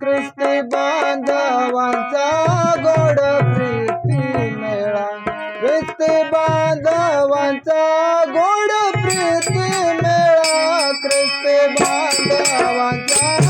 ख्रिस्ती बांधवांचा गोड प्रीती मेळा. ख्रिस्ती बांधवांचा गोड प्रीती मेळा. ख्रिस्ती बांधवांचा